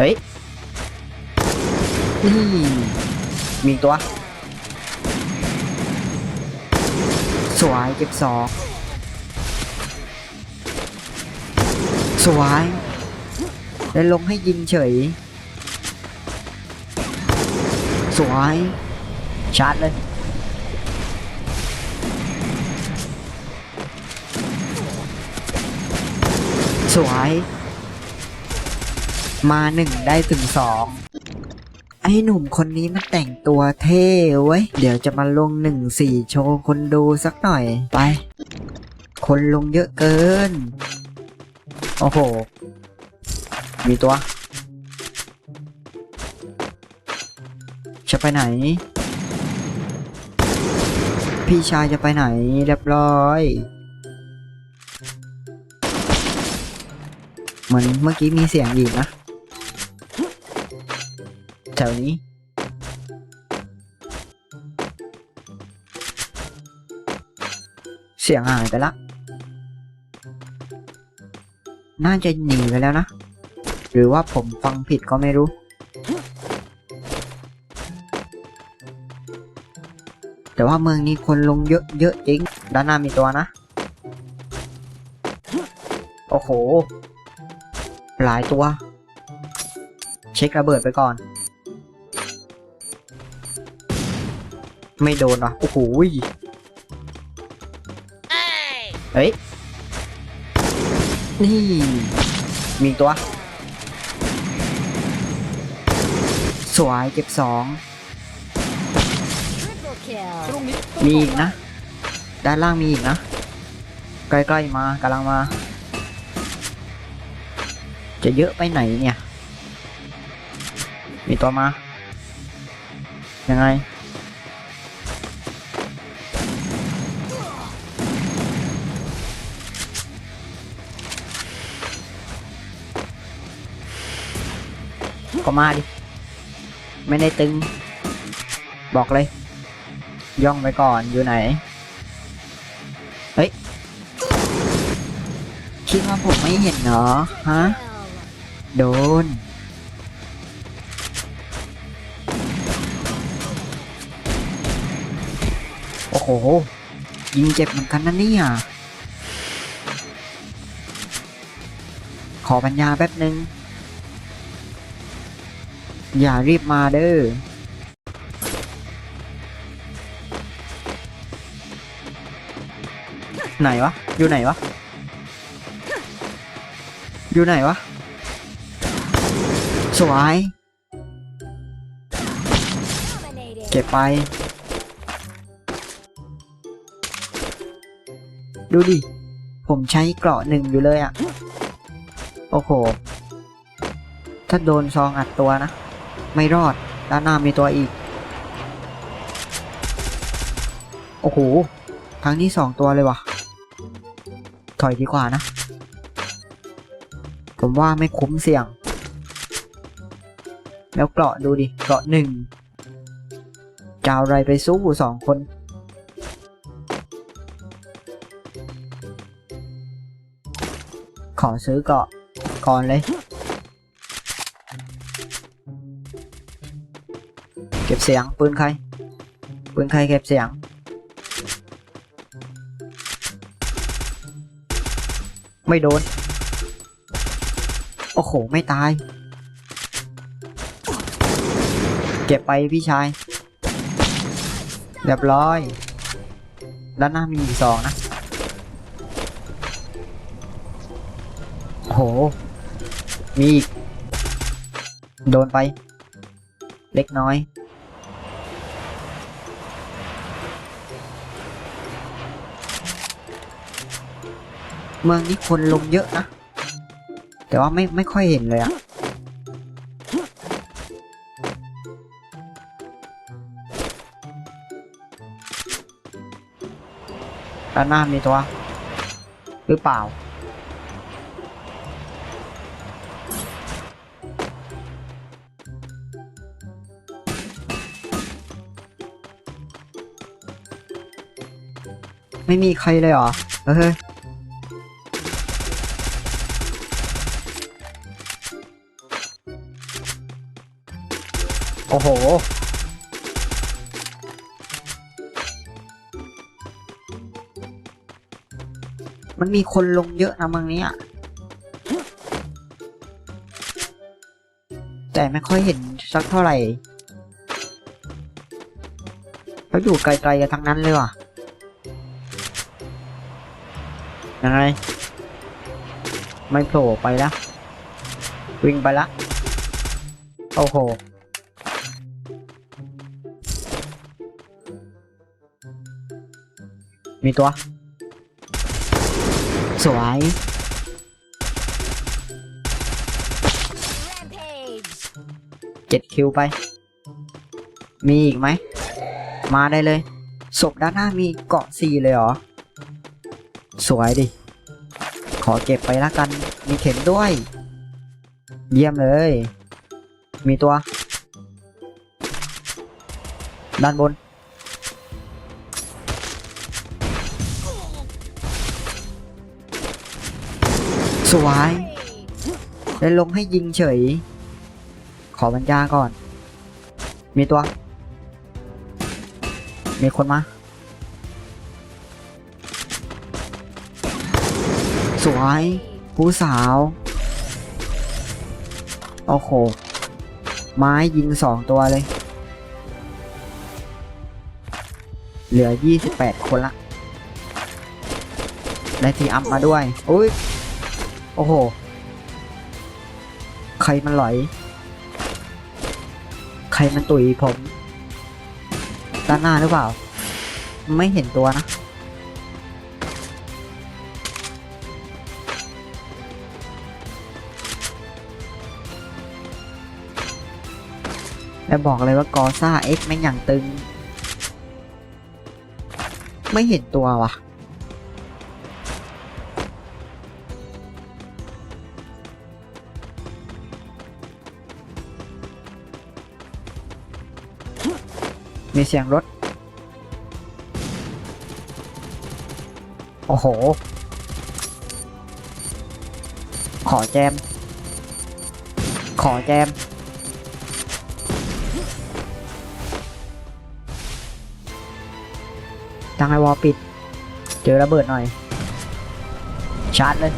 เฮ้ยนี่มีตัว สวยเก็บสองสวยแล้วลงให้ยิงเฉย สวย ชาร์จเลยสวย มาหนึ่งได้ถึงสองไอ้หนุ่มคนนี้มันแต่งตัวเท่เว้ย เดี๋ยวจะมาลงหนึ่งสี่โชว์คนดูสักหน่อยไป คนลงเยอะเกิน โอ้โห มีตัว จะไปไหน พี่ชายจะไปไหนเรียบร้อยเหมือนเมื่อกี้มีเสียงอีกนะ แถวนี้ เสียงหายไปละ น่าจะหนีไปแล้วนะ หรือว่าผมฟังผิดก็ไม่รู้ แต่ว่าเมืองนี้คนลงเยอะเยอะจริง ด้านหน้ามีตัวนะ โอ้โห หลายตัว เช็คระเบิดไปก่อน ไม่โดนว่ะโอ้โหเฮ้ย นี่ มีตัว สวยเก็บสอง มีอีกนะ ด้านล่างมีอีกนะ ใกล้ๆมากำลังมา จะเยอะไปไหนเนี่ย มีตัวมา ยังไง ก็มาดิ ไม่ได้ตึง บอกเลย ย่องไปก่อนอยู่ไหน เฮ้ย คิดว่าผมไม่เห็นเหรอ ฮะ โดน โอ้โห ยิงเจ็บเหมือนกันนะเนี่ยขอปัญญาแป๊บนึง อย่ารีบมาเด้อไหนวะ อยู่ไหนวะ อยู่ไหนวะ สวย เก็บไป ดูดิ ผมใช้เกราะหนึ่งอยู่เลยอะ่ะ โอ้โห ถ้าโดนซองอัดตัวนะ ไม่รอด ด้านหน้ามีตัวอีก โอ้โห ครั้งนี้สองตัวเลยวะถอยดีกว่านะ ผมว่าไม่คุ้มเสี่ยง แล้วเกราะดูดิ เกราะหนึ่งจะอาอะไรไปสู้สองคนขอซื้อเกาะก่อนเลย เก็บเสียงปืนใครปืนใครเก็บเสียง ไม่โดน โอ้โห ไม่ตาย เก็บไปพี่ชาย เรียบร้อย ด้านหน้ามีอีกสองนะ โอ้โห มีอีก โดนไป เล็กน้อย เมืองนี้คนลงเยอะนะ แต่ว่าไม่ไม่ค่อยเห็นเลยอะด้านหน้ามีตัว หรือเปล่า ไม่มีใครเลยเหรอ เฮ้ย อ้โห มันมีคนลงเยอะนะเมืองนี้อะแต่ไม่ค่อยเห็นสักเท่าไหร่เขาอยู่ไกลๆกันทั้งนั้นเลยว่ะ ยังไง ไม่โผล่ไปแล้ววิ่งไปละ โอ้โห มีตัว สวย เจ็ดคิวไป มีอีกไหม มาได้เลย ศพด้านหน้ามีเกาะสี่เลยเหรอ สวยดิ ขอเก็บไปละกัน มีเข็มด้วย เยี่ยมเลย มีตัว ด้านบน สวยเลยลงให้ยิงเฉย ขอบรรยาก่อน มีตัว มีคนมา สวยผู้สาว โอ้โห ไม้ยิงสองตัวเลย เหลือ 28 คนละ ได้ทีอัพมาด้วย อุ้ย โอ้โห ใครมันหลอยใครมันตุ๋ยผม ด้านหน้าหรือเปล่า ไม่เห็นตัวนะ แล้วบอกเลยว่ากอซ่าเอ็กแม่งอย่างตึง ไม่เห็นตัวว่ะ มีเสียงรถ โอ้โห ขอแจม ขอแจมทางไอวอลปิด เจอระเบิดหน่อย ชาร์จเลย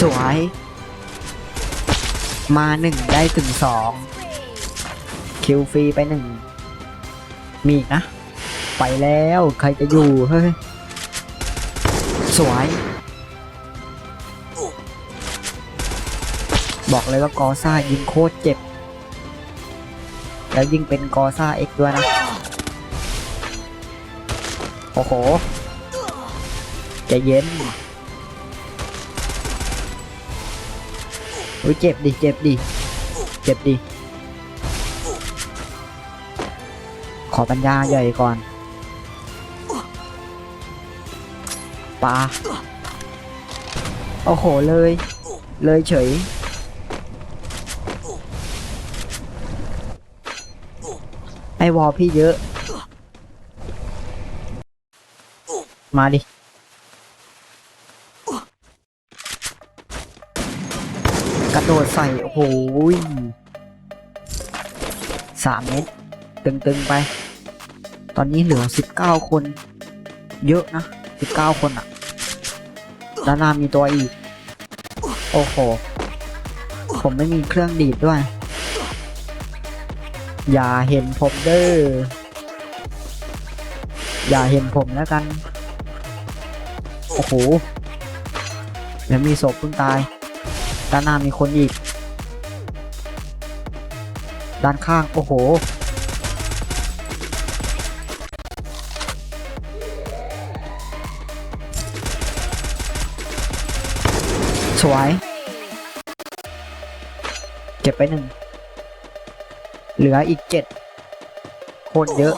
สวย มาหนึ่งได้ถึงสองคิวฟรีไปหนึ่งมีอีกนะ ไปแล้วใครจะอยู่ เฮ้ย สวย บอกเลยว่ากอซ่ายิงโคตรเจ็บ แล้วยิงเป็นกอซ่าเอ็กด้วยนะ โอ้โหใจเย็น โอ้ยเจ็บดิเจ็บดิเจ็บดิขอปัญญาใหญ่ก่อนปลาโอ้โหเลย เลยเฉยไอวอลพี่เยอะ มาดิ กระโดดใส่โอ้โหยสามเมตรตึงๆไป ตอนนี้เหลือสิบเก้าคน เยอะนะสิบเก้าคนอะด้านหน้ามีตัวอีก โอ้โห ผมไม่มีเครื่องดีดด้วย อย่าเห็นผมเด้อ อย่าเห็นผมแล้วกัน โอ้โห แล้วมีศพเพิ่งตาย ด้านหน้ามีคนอีก ด้านข้าง โอ้โห สวยเก็บไปหนึ่ง เหลืออีกเจ็ด คนเยอะ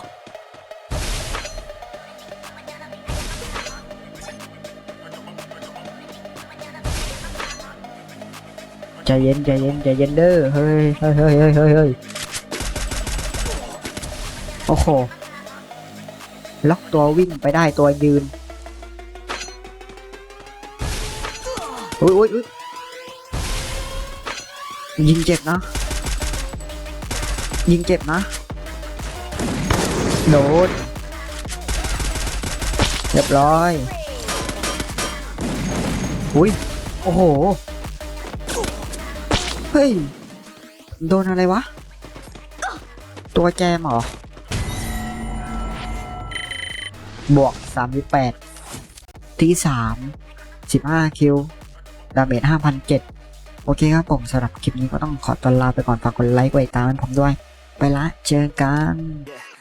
ใจเย็นใจเย็นใจเย็นเด้อเฮ้ยเฮ้ยเฮ้ยเฮ้ยเฮ้ยโอ้โหล็อกตัววิ่งไปได้ตัวยืนอุ้ยอุ้ยอุ้ยยิงเจ็บนะ ยิงเจ็บนะโดนเรียบร้อยอุ้ยโอ้โห ฮ้ย โดนอะไรวะ ตัวแจมเหรอบวก38ที่3 15คิว ดาเมจ5,007โอเคครับผมสำหรับคลิปนี้ก็ต้องขอตัวลาไปก่อนฝากกดไลค์กดติดตามผมด้วย ไปละเจอกัน Yeah,